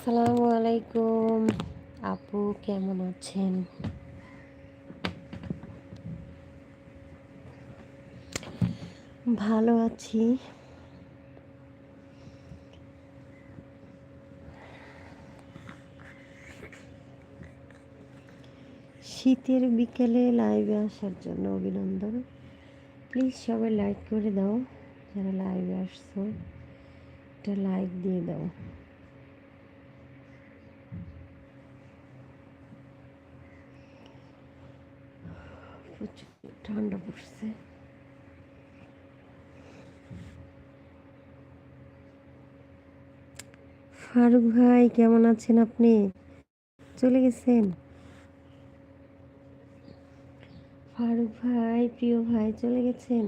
আসসালামু আলাইকুম। আপু, কেমন আছেন? ভালো আছি। শীতের বিকেলে লাইভে আসার জন্য অভিনন্দন। প্লিজ সবাই লাইক করে দাও। যারা লাইভে আসছো, একটা লাইক দিয়ে দাও। প্রচুর ঠান্ডা পড়ছে। ফারুক ভাই, কেমন আছেন আপনি? চলে গেছেন? ফারুক ভাই, প্রিয় ভাই, চলে গেছেন?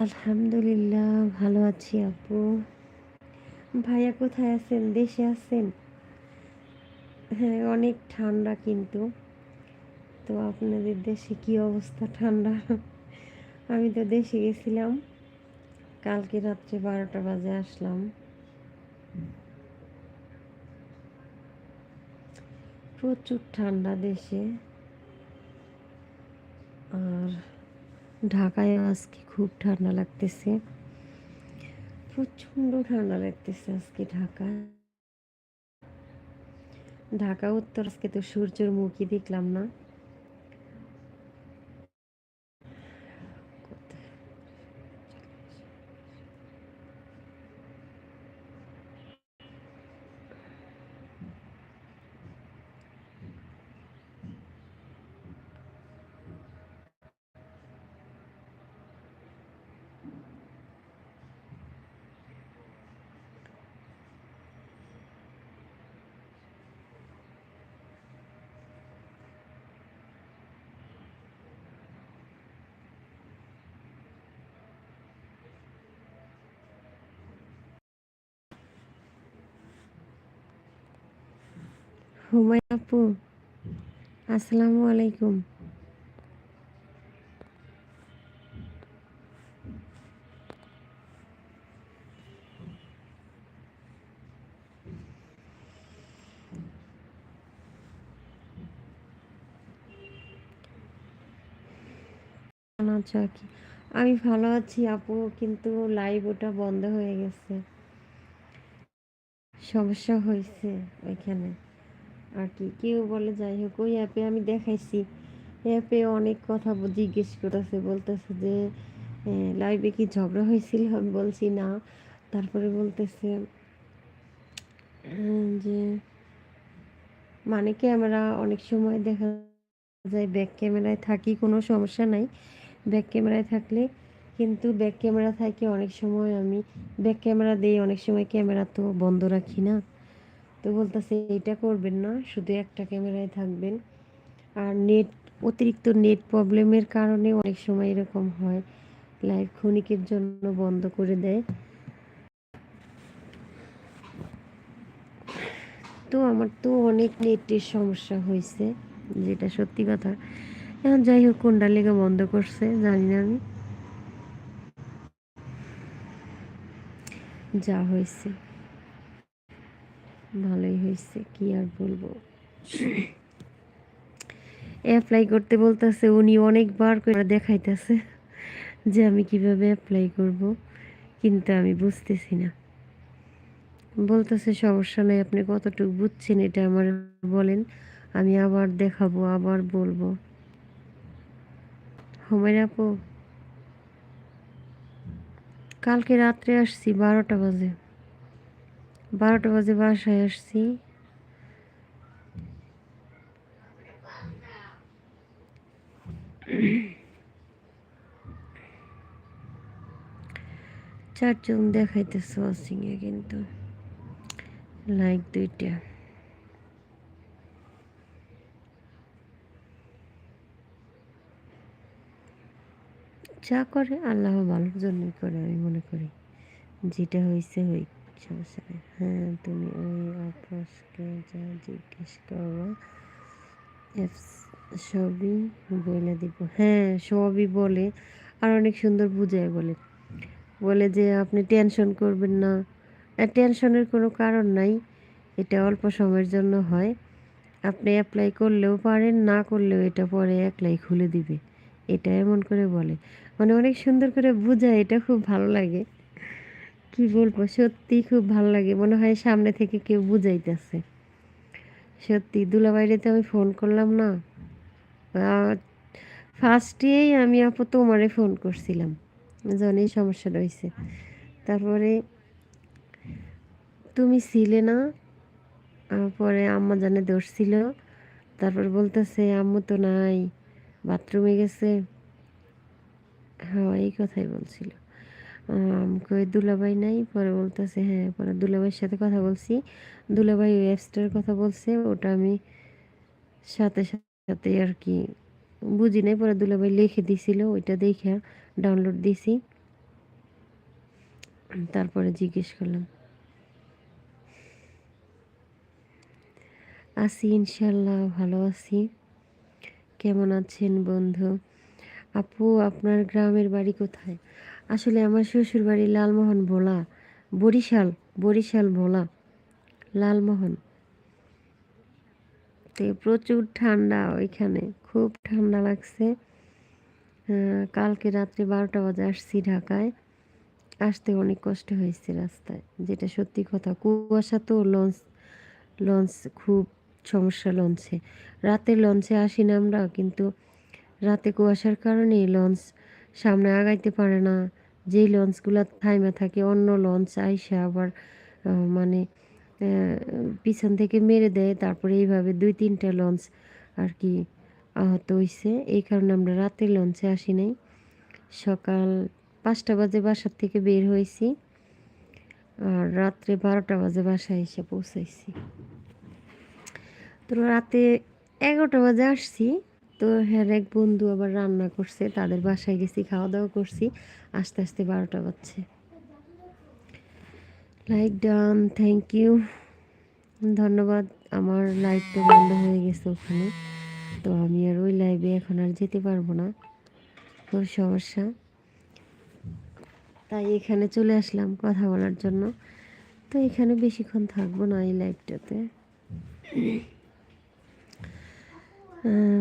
আলহামদুলিল্লাহ, ভালো আছি আপু। ভাইয়া কোথায় আছেন? দেশে আছেন? হ্যাঁ অনেক ঠান্ডা কিন্তু। তো আপনাদের দেশে কি অবস্থা ঠান্ডা? আমি তো দেশে গেছিলাম। কালকে রাত্রে বারোটা বাজে আসলাম। প্রচুর ঠান্ডা দেশে। আর ঢাকায় আজকে খুব ঠান্ডা লাগতেছে। প্রচণ্ড ঠান্ডা লাগতেছে আজকে ঢাকায়। ঢাকা উত্তর, আজকে তো সূর্যের মুখই দেখলাম না। হুমায়ুন আপু, আসসালামু আলাইকুম। আচ্ছা কি আমি ভালো আছি আপু, কিন্তু লাইভ ওটা বন্ধ হয়ে গেছে। সমস্যা হয়েছে ওইখানে। আর কি কেউ বলে, যাই হোক, ওই অ্যাপে আমি দেখাইছি। অ্যাপে অনেক কথা জিজ্ঞেস করতেছে, বলতেছে যে লাইভে কি ঝগড়া হয়েছিল? আমি বলছি, না। তারপরে বলতেছে যে মানে ক্যামেরা অনেক সময় দেখা যায় ব্যাক ক্যামেরায় থাকি, কোনো সমস্যা নাই। ব্যাক ক্যামেরায় থাকলে কিন্তু ব্যাক ক্যামেরা থাকে অনেক সময় আমি ব্যাক ক্যামেরা দিই, অনেক সময় ক্যামেরা তো বন্ধ রাখি না। তো বলতেছে এটা করবেন না, শুধু একটা ক্যামেরায় থাকবেন। আর নেট, অতিরিক্ত নেট প্রবলেমের কারণে অনেক সময় এরকম হয়, লাইভ ক্ষণিকের জন্য বন্ধ করে দেয়। তো আমার তো অনেক নেটের সমস্যা হয়েছে, যেটা সত্যি কথা। এখন যাই হোক, কোনটা লেগে বন্ধ করছে, জানি না আমি। যা হয়েছে। ভালোই হয়েছে, কি আর বলব? অ্যাপ্লাই করতে বলতেছে, উনি অনেকবার করে দেখাইতেছে যে আমি কীভাবে অ্যাপ্লাই করব, কিন্তু আমি বুঝতেছি না। বলতেছে, সমস্যা নেই, আপনি কতটুকু বুঝছেন এটা আমার বলেন, আমি আবার দেখাবো, আবার বলব। হুমায়রা আপু, কালকে রাত্রে আসছি, বারোটা বাজে। বারোটা বাজে বাসায় আসছি। চারজন দেখাইতেছে ওয়াচিংয়ে কিন্তু। লাইক দুইটা। যা করে আল্লাহ ভালোর জন্যই করে আমি মনে করি। যেটা হয়েছে হই সমস্যা হ্যাঁ তুমি ওই আপসকে যা জিজ্ঞেস করো সবই বলে দিব। হ্যাঁ সবই বলে আর অনেক সুন্দর বুঝায় বলে। বলে যে আপনি টেনশন করবেন না। টেনশনের কোনো কারণ নাই, এটা অল্প সময়ের জন্য হয়। আপনি অ্যাপ্লাই করলেও পারেন, না করলেও এটা পরে একলাই খুলে দিবে। এটা এমন করে বলে। মানে অনেক সুন্দর করে বোঝায়, এটা খুব ভালো লাগে। কি বলব? সত্যি খুব ভালো লাগে। মনে হয় সামনে থেকে কেউ বুঝাইতেছে। সত্যি দুলাবাইরে আমি ফোন করলাম না। ফার্স্টেই আমি আপু তোমারে ফোন করছিলাম। যখন সমস্যা হয়েছে তারপরে তুমি ছিলে না। পরে আম্মা জানে ধরছিল তারপর বলতেছে, আম্মু তো নাই, বাথরুমে গেছে। হ্যাঁ এই কথাই বলছিল। কই দুলাভাই নাই, পরে বলতেছে হ্যাঁ পরে দুলাভাইয়ের সাথে কথা বলছি। দুলাভাই ওই অ্যাপসটার কথা বলছে, ওটা আমি সাথে সাথে আর কি বুঝি নাই, পরে দুলাভাই লিখে দিছিল, ওইটা দেখে ডাউনলোড দিছি। তারপরে জিজ্ঞেস করলাম, আছি ইনশাল্লাহ ভালো আছি। কেমন আছেন বন্ধু? আপু, আপনার গ্রামের বাড়ি কোথায়? আসলে আমার শ্বশুর বাড়ি লালমোহন ভোলা, বরিশাল বরিশাল ভোলা, লালমোহন। তো প্রচুর ঠান্ডা ওইখানে, খুব ঠান্ডা লাগছে। কালকে রাত্রে বারোটা বাজে আসছি ঢাকায়। আসতে অনেক কষ্ট হয়েছে রাস্তায়, যেটা সত্যি কথা। কুয়াশা তো লঞ্চ লঞ্চ খুব সমস্যা লঞ্চে। রাতে লঞ্চে আসি না আমরা, কিন্তু রাতে কুয়াশার কারণে লঞ্চ সামনে আগাইতে পারে না। যেই লঞ্চগুলো থাইমা থাকে, অন্য লঞ্চ আইসা আবার মানে পিছন থেকে মেরে দেয়। তারপরে এইভাবে দুই তিনটা লঞ্চ আর কি আহত হয়েছে এই কারণে আমরা রাতের লঞ্চে আসি নাই। সকাল পাঁচটা বাজে বাসার থেকে বের হয়েছি আর রাত্রে বারোটা বাজে বাসায় এসে পৌঁছাইছি। তো রাতে এগারোটা বাজে আসছি। তো হ্যাঁ এক বন্ধু আবার রান্না করছে, তাদের বাসায় গেছি খাওয়া দাওয়া করছি, আস্তে আস্তে বারোটা বাজছে। লাইক ডান থ্যাংক ইউ ধন্যবাদ, আমার লাইভটা বন্ধ হয়ে গেছে ওখানে। তো আমি আর ওই লাইভে এখন আর যেতে পারব না খুব সমস্যা। তাই এখানে চলে আসলাম কথা বলার জন্য। তো এখানে বেশিক্ষণ থাকব না এই লাইভটাতে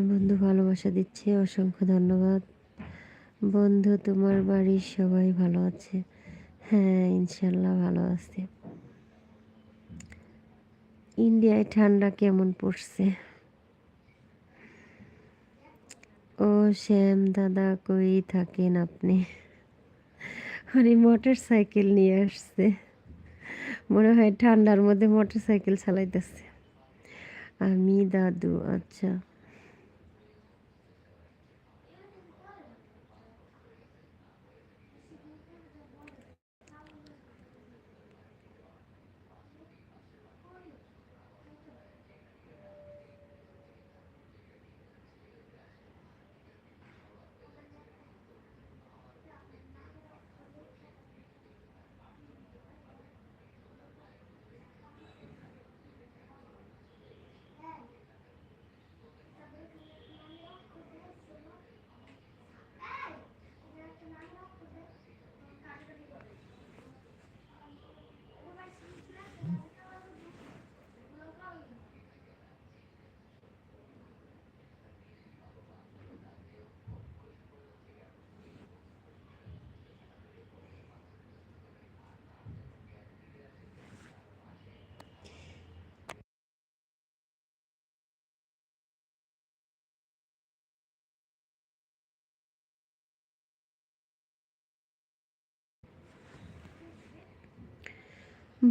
বন্ধু ভালোবাসা দিচ্ছে, অসংখ্য ধন্যবাদ। বন্ধু, তোমার বাড়ির সবাই ভালো আছে? হ্যাঁ ইনশাল্লাহ ভালো আছে। ইন্ডিয়ায় ঠান্ডা কেমন পড়ছে? ও শ্যাম দাদা, কই থাকেন আপনি? উনি মোটর সাইকেল নিয়ে আসছে। মনে হয় ঠান্ডার মধ্যে মোটর সাইকেল চালাইতেছে। আমি দাদু আচ্ছা।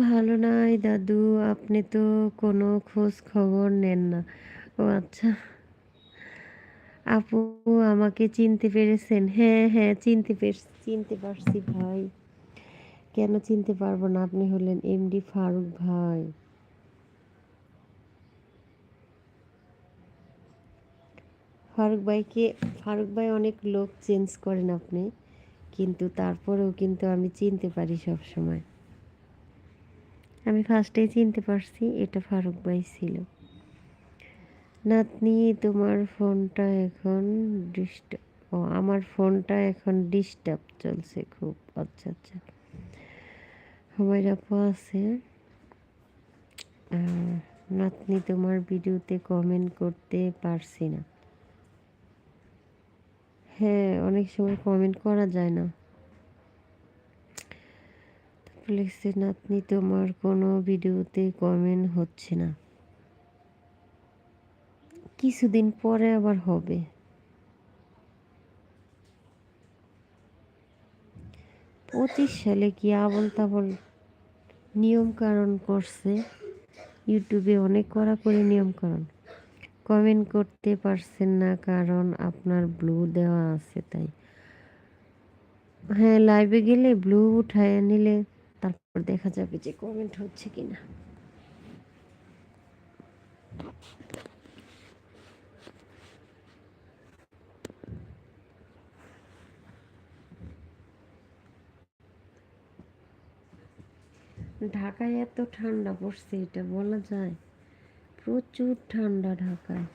ভালো নাই দাদু, আপনি তো কোনো খোঁজ খবর নেন না। ও আচ্ছা। আপু আমাকে চিনতে পেরেছেন। হ্যাঁ হ্যাঁ চিনতে পেরেছি চিনতে পারছি ভাই। কেন চিনতে পারব না? আপনি হলেন এমডি ফারুক ভাই। ফারুক ভাইকে, ফারুক ভাই অনেক লোক চেঞ্জ করেন আপনি। কিন্তু তারপরেও কিন্তু আমি চিনতে পারি সব সময় ফার্স্টেই চিনতে পারছি এটা ফারুক ভাই ছিল। নাতনি, তোমার ফোনটা এখন ডিস্টার্ব ও, আমার ফোনটা এখন ডিস্টার্ব চলছে খুব। আচ্ছা আচ্ছা। হুমায়রা আপু আছে? নাতনি তোমার ভিডিওতে কমেন্ট করতে পারছি না। হ্যাঁ অনেক সময় কমেন্ট করা যায় না। লিখছে নাতনি তোমার কোনো ভিডিওতে কমেন্ট হচ্ছে না। কিছুদিন পরে আবার হবে। পঁচিশ সালে কি আবল তাবল নিয়ম কারণ করছে? ইউটিউবে অনেক করা করে নিয়ম কারণ কমেন্ট করতে পারছেন না কারণ আপনার ব্লু দেওয়া আছে তাই। হ্যাঁ লাইভে গেলে ব্লু উঠায় নিলে তারপর দেখা যাবে যে কমেন্ট হচ্ছে কিনা। ঢাকায় এত ঠান্ডা পড়ছে, এটা বলা যায়। প্রচুর ঠান্ডা ঢাকায়।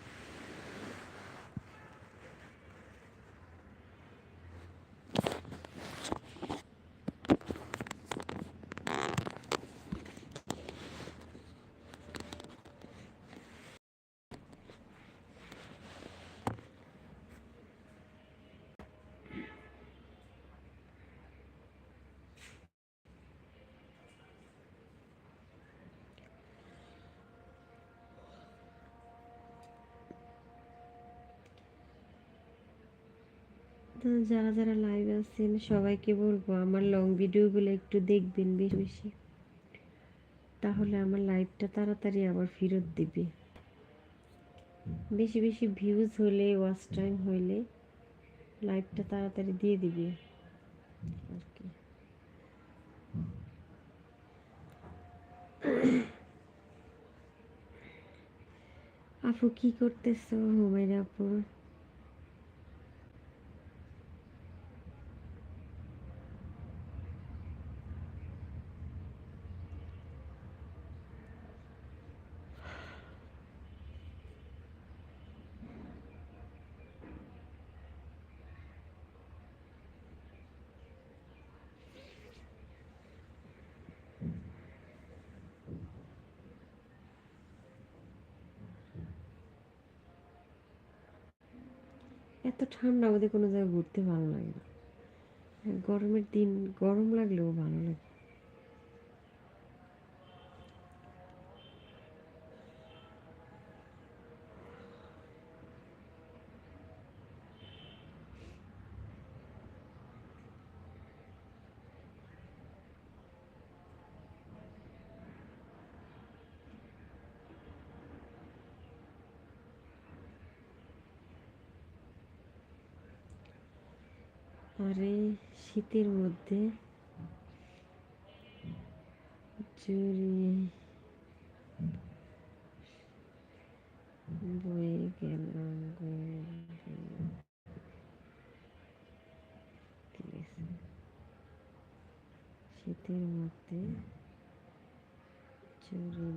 তো যারা যারা লাইভ আছেন, সবাইকে বলব আমার লং ভিডিওগুলো একটু দেখবেন বেশি বেশি। তাহলে আমার লাইভটা তাড়াতাড়ি আবার ফেরত দিবে। বেশি বেশি ভিউজ হলে ওয়াচ টাইম হইলে লাইভটা তাড়াতাড়ি দিয়ে দিবে। আর কি। আপু কি করতেছো, হুমায়রা আপু এত ঠান্ডা আমাদের কোনো জায়গায় ঘুরতে ভালো লাগে না। গরমের দিন গরম লাগলেও ভালো লাগে। আর এই শীতের মধ্যে জড়িয়ে বয়ে গেলাম শীতের মধ্যে চুরি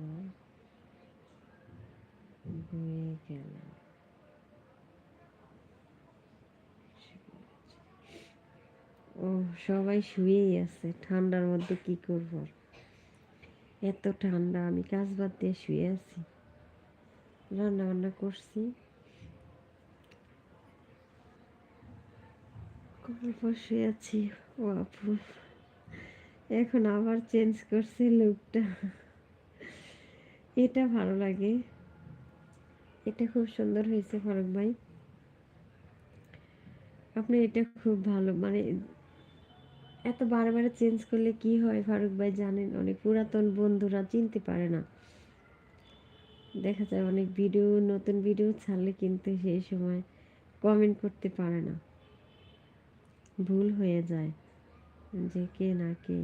না বয়ে গেলাম ও, সবাই শুয়েই আছে। ঠান্ডার মধ্যে কি করব এত ঠান্ডা, আমি কাজ বাদ দিয়ে শুয়ে আছি। রান্না বান্না করছি শুয়ে আছি, ও আপু। এখন আবার চেঞ্জ করছে লুকটা এটা ভালো লাগে। এটা খুব সুন্দর হয়েছে ফারুক ভাই। আপনি এটা খুব ভালো মানে এত বারে বারে চেঞ্জ করলে কি হয় ফারুক ভাই জানেন? অনেক পুরাতন বন্ধুরা চিনতে পারে না। দেখা যায় অনেক ভিডিও নতুন ভিডিও ছাড়লে কিন্তু সেই সময় কমেন্ট করতে পারে না। ভুল হয়ে যায় যে কে না কে।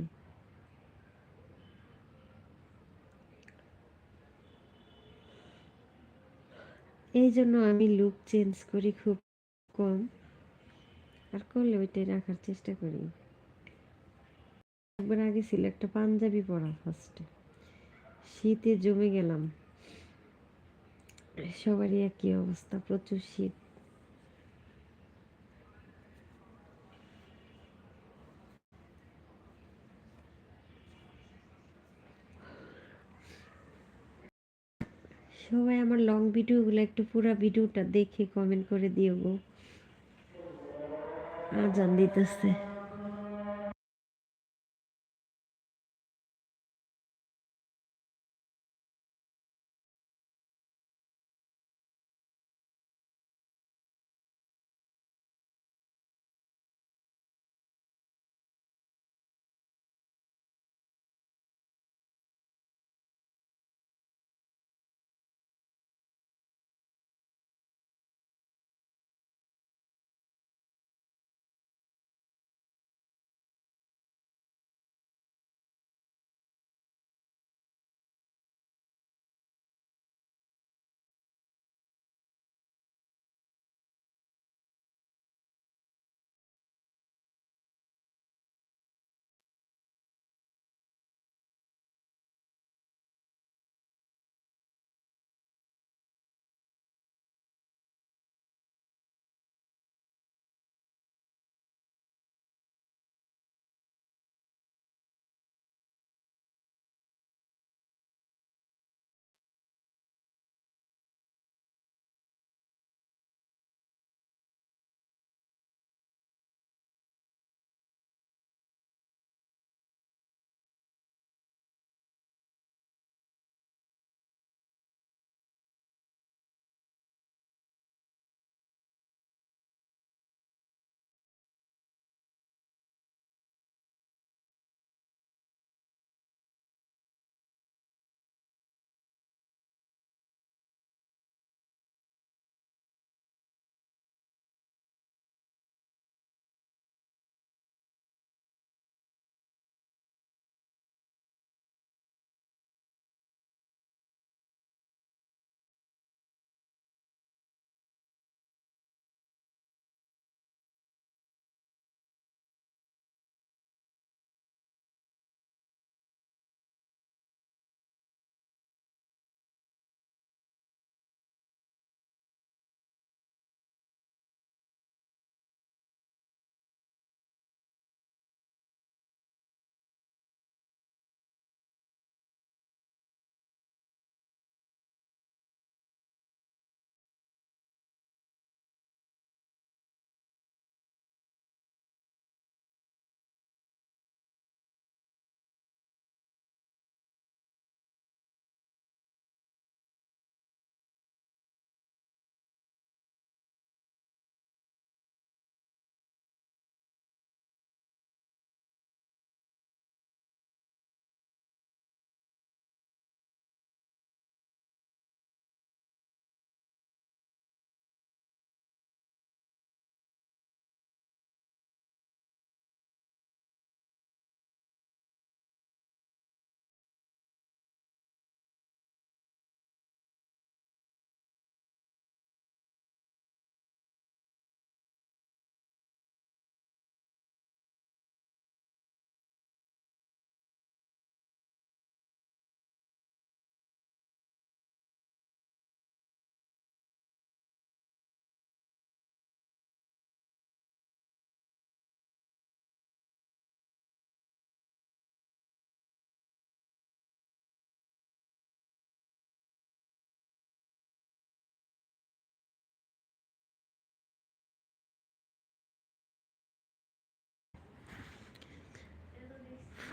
এই জন্য আমি লুক চেঞ্জ করি খুব কম। আর করলে ওইটাই রাখার চেষ্টা করি। একবার আগে ছিল একটা পাঞ্জাবি পরা ফার্স্টে শীতে জমে গেলাম। সবারই একই অবস্থা, প্রচুর শীত। সবাই আমার লং ভিডিওগুলো একটু পুরো ভিডিওটা দেখে কমেন্ট করে দিও গো। আজান দিতেছে।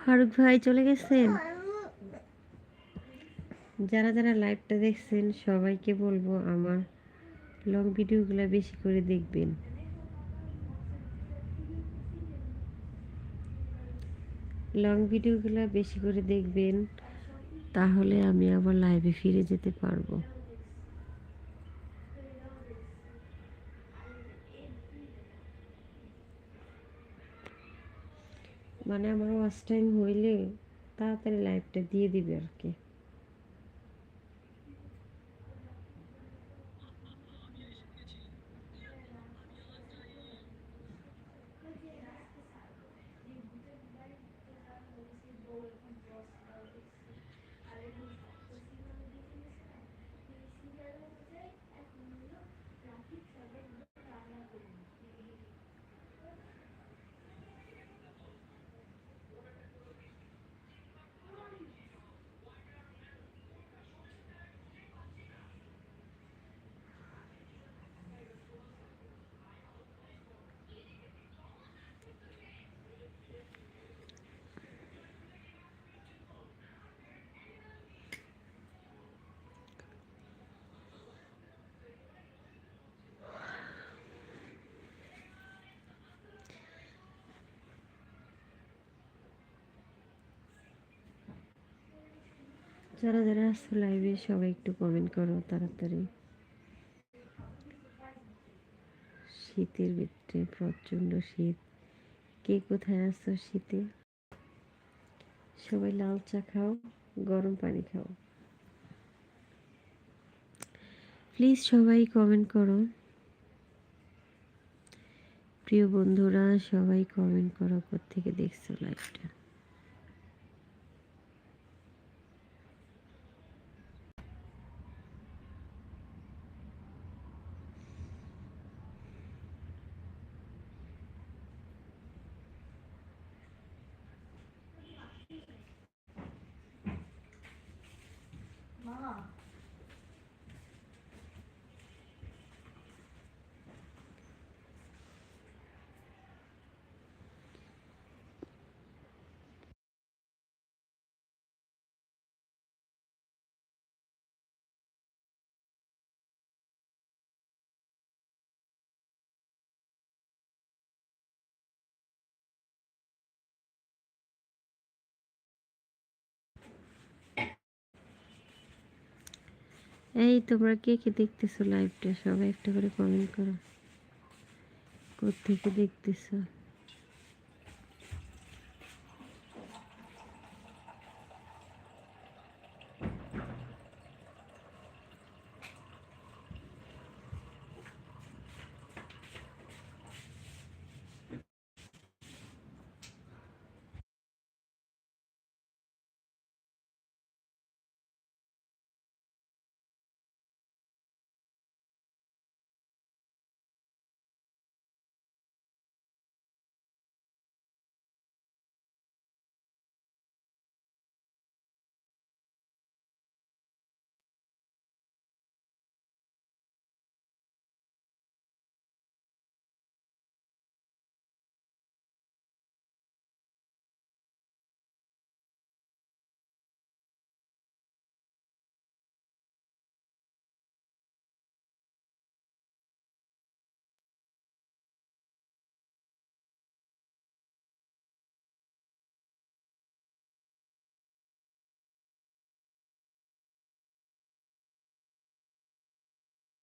ফারুক ভাই চলে গেছেন? যারা যারা লাইভটা দেখছেন, সবাইকে বলব আমার লং ভিডিওগুলো বেশি করে দেখবেন। লং ভিডিওগুলো বেশি করে দেখবেন, তাহলে আমি আবার লাইভে ফিরে যেতে পারব। মানে আমার ওয়াচ টাইম হইলে তাড়াতাড়ি লাইভটা দিয়ে দিবে আর কি। যারা যারা আসছো লাইভে সবাই একটু কমেন্ট করো তাড়াতাড়ি। শীতের ভিতরে, প্রচণ্ড শীত। কে কোথায় আসছো শীতে? সবাই লাল চা খাও, গরম পানি খাও। প্লিজ সবাই কমেন্ট করো। প্রিয় বন্ধুরা, সবাই কমেন্ট করো কোথেকে দেখছ লাইভটা এই তোমরা কে কে দেখতেছো লাইভটা সবাই একটা করে কমেন্ট করো। কোথেকে দেখতেছো?